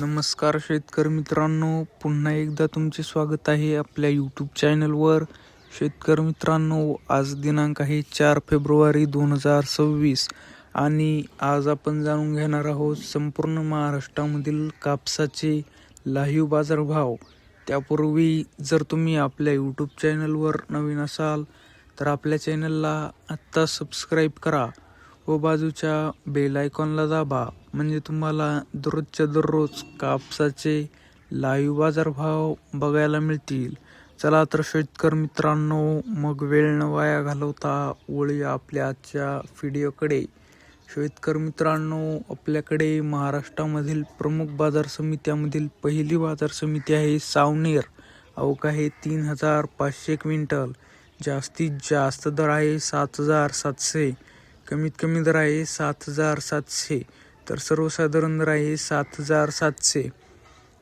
नमस्कार शेतकरी मित्रांनो. पुन्हा एकदा तुमचे स्वागत आहे आपल्या यूट्यूब चॅनलवर शेतकरी मित्रांनो आज दिनांक आहे चार फेब्रुवारी दोन हजार सव्वीस आणि आज आपण जाणून घेणार आहोत संपूर्ण महाराष्ट्रामधील कापसाचे लाईव्ह बाजारभाव. त्यापूर्वी जर तुम्ही आपल्या यूट्यूब चॅनलवर नवीन असाल तर आपल्या चॅनलला आत्ता सबस्क्राईब करा. व बाजूच्या बेल आयकॉनला दाबा. म्हणजे तुम्हाला दररोजच्या दररोज कापसाचे लाईव्ह बाजारभाव बघायला मिळतील. चला तर शेतकर मित्रांनो मग वेळ न वाया घालवता वळूया आपल्या आजच्या व्हिडिओकडे. शेतकर मित्रांनो आपल्याकडे महाराष्ट्रामधील प्रमुख बाजार समित्यामधील पहिली बाजार समिती आहे सावनेर. अवक आहे तीन हजार पाचशे क्विंटल. जास्तीत जास्त दर आहे सात हजार सातशे. कमीत कमी दर आहे सात हजार सातशे. तर सर्वसाधारण दर आहे सात हजार सातशे.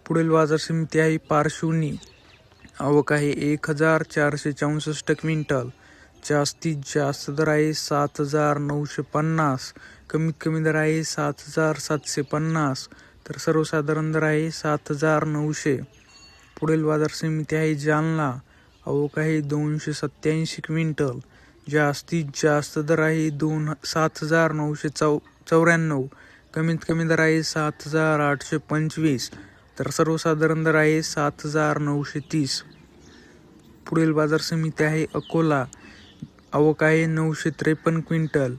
पुढील बाजार समिती आहे पार्श्वनी आवक आहे एक हजार चारशे चौसष्ट क्विंटल. जास्तीत जास्त दर आहे सात हजार नऊशे पन्नास. कमीत कमी दर आहे सात हजार सातशे पन्नास. तर सर्वसाधारण दर आहे सात हजार नऊशे. पुढील बाजार समिती आहे जालना. आवक आहे दोनशे सत्याऐंशी क्विंटल. जास्तीत जास्त दर आहे दोन सात हजार नऊशे चौ चौऱ्याण्णव. कमीत कमी दर आहे सात हजार आठशे पंचवीस. तर सर्वसाधारण दर आहे सात हजार नऊशे तीस. पुढील बाजार समिती आहे अकोला. आवक आहे नऊशे त्रेपन्न क्विंटल.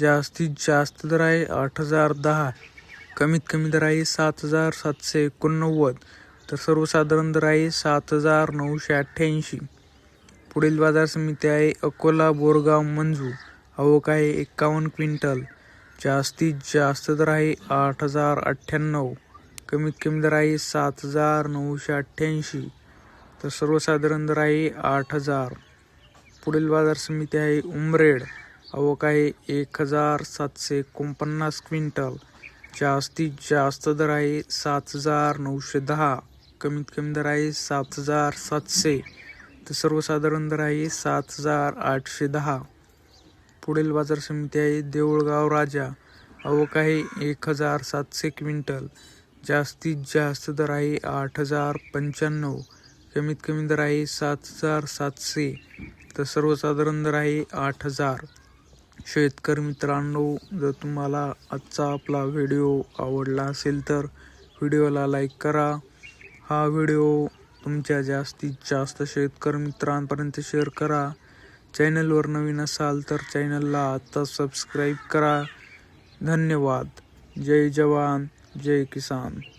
जास्तीत जास्त दर आहे आठ हजार दहा. कमीत कमी दर आहे सात हजार सातशे एकोणनव्वद. तर सर्वसाधारण दर आहे सात हजार नऊशे अठ्ठ्याऐंशी. पुढील बाजार समिती आहे अकोला बोरगाव मंजू. आवक आहे एक्कावन्न क्विंटल. जास्तीत जास्त दर आहे आठ हजार अठ्ठ्याण्णव. कमीत कमी दर आहे सात हजार नऊशे अठ्ठ्याऐंशी. तर सर्वसाधारण दर आहे आठ हजार. पुढील बाजार समिती आहे उमरेड. आवक आहे एक हजार सातशे एकोणपन्नास क्विंटल. जास्तीत जास्त दर आहे सात हजार नऊशे दहा. कमीत कमी दर आहे सात हजार सातशे. तर सर्वसाधारण दर आहे सात हजार आठशे दहा. पुढील बाजार समिती आहे देऊळगाव राजा. अवक आहे एक हजार सातशे क्विंटल. जास्तीत जास्त दर आहे आठ हजार पंच्याण्णव. कमीत कमी दर आहे सात हजार सातशे. तर सर्वसाधारण दर आहे आठ हजार. शेतकरी मित्रांनो जर तुम्हाला आजचा आपला व्हिडिओ आवडला असेल तर व्हिडिओला लाईक करा. हा व्हिडिओ तुमच्या जास्तीत जास्त शेतकरी मित्रांपर्यंत शेअर करा. चॅनलवर नवीन असाल तर चॅनलला आत्ता सबस्क्राईब करा. धन्यवाद. जय जवान. जय किसान.